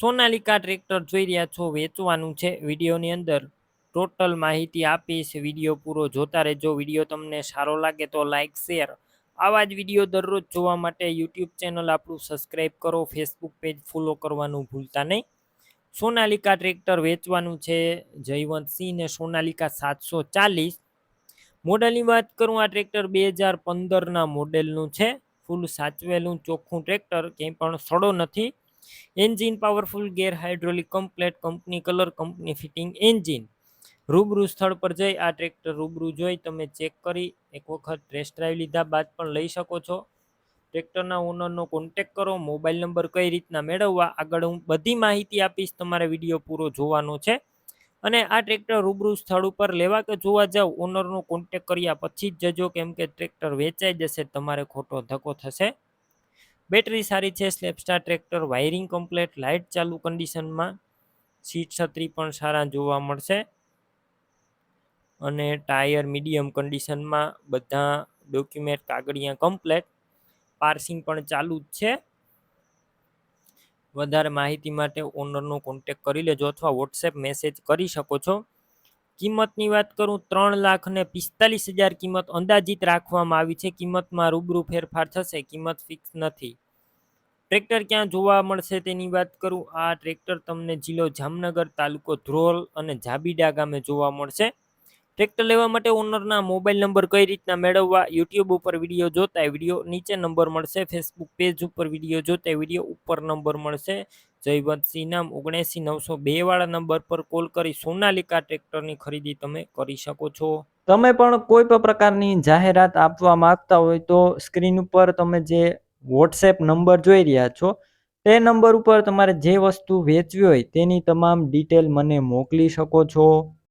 Sonalika tractor જોઈ રહ્યા છો, વેચવાનું છે વિડીયોની અંદર. ટોટલ માહિતી આપીશ, વીડિયો પૂરો જોતા રહેજો. વીડિયો તમને સારો લાગે તો લાઇક શેર. આવા જ વીડિયો દરરોજ જોવા માટે યુટ્યુબ ચેનલ આપણું સબસ્ક્રાઈબ કરો, ફેસબુક પેજ ફોલો કરવાનું ભૂલતા નહીં. સોનાલિકા ટ્રેક્ટર વેચવાનું છે જયવંતસિંહ ને સોનાલિકા સાતસો ચાલીસ. મોડલની વાત કરું, આ ટ્રેક્ટર બે હજાર પંદરના મોડેલનું છે. ફૂલ સાચવેલું ચોખ્ખું ટ્રેક્ટર ક્યાંય પણ સડો નથી. Engine, powerful gear, hydraulic complete company, colour company, fitting engine. રૂબરૂ સ્થળ પર જઈ આ ટ્રેક્ટર રૂબરૂ જોઈ તમે ચેક કરી, એક વખત ટેસ્ટ ડ્રાઈવ લીધા બાદ પણ લઈ શકો છો. ટ્રેક્ટરના ઓનરનો કોન્ટેક કરો, મોબાઈલ નંબર કઈ રીતના મેળવવા, આગળ હું બધી માહિતી આપીશ, તમારે વીડિયો પૂરો જોવાનો છે. અને આ ટ્રેક્ટર રૂબરૂ સ્થળ ઉપર લેવા કે જોવા જાવ, ઓનરનો કોન્ટેક કર્યા પછી જ જજો, કેમ કે ટ્રેક્ટર વેચાઈ જશે, તમારે ખોટો ધક્કો થશે. બેટરી સારી છે સ્લેપસ્ટાર ટ્રેક્ટર, વાયરિંગ કમ્પ્લેટ, લાઇટ ચાલુ કન્ડિશનમાં, સીટ છત્રી પણ સારા જોવા મળશે. અને ટાયર મીડિયમ કન્ડિશનમાં બધા ડોક્યુમેન્ટ કાગળિયા કમ્પ્લેટ. પાર્સિંગ પણ ચાલુ જ છે. વધારે માહિતી માટે ઓનરનો કોન્ટેક કરી લેજો અથવા વોટ્સએપ મેસેજ કરી શકો છો. કિંમતની વાત કરું, ત્રણ લાખ ને પિસ્તાલીસ હજાર કિંમત અંદાજિત રાખવામાં આવી છે. કિંમતમાં રૂબરૂ ફેરફાર થશે, કિંમત ફિક્સ નથી. ટ્રેક્ટર ક્યાં જોવા મળશે તેની વાત કરું, આ ટ્રેક્ટર તમને જિલ્લો જામનગર, તાલુકો ધ્રોલ અને જાબીડા ગામે જોવા મળશે. ટ્રેક્ટર લેવા માટે ઓનરના મોબાઈલ નંબર કઈ રીતના મેળવવા, યુટ્યુબ ઉપર વીડિયો જોતા વીડિયો નીચે નંબર મળશે, ફેસબુક પેજ ઉપર વીડિયો જોતા વીડિયો ઉપર નંબર મળશે. જયવંતસિંહ નામ ઓગણસી નવસો બે વાળા નંબર પર કોલ કરી સોનાલિકા ટ્રેક્ટરની ખરીદી તમે કરી શકો છો. તમે પણ કોઈ પણ પ્રકારની જાહેરાત આપવા માંગતા હોય તો સ્ક્રીન ઉપર તમે જે વોટ્સએપ નંબર જોઈ રહ્યા છો, તે નંબર ઉપર તમારે જે વસ્તુ વેચવી હોય તેની તમામ ડિટેલ મને મોકલી શકો છો.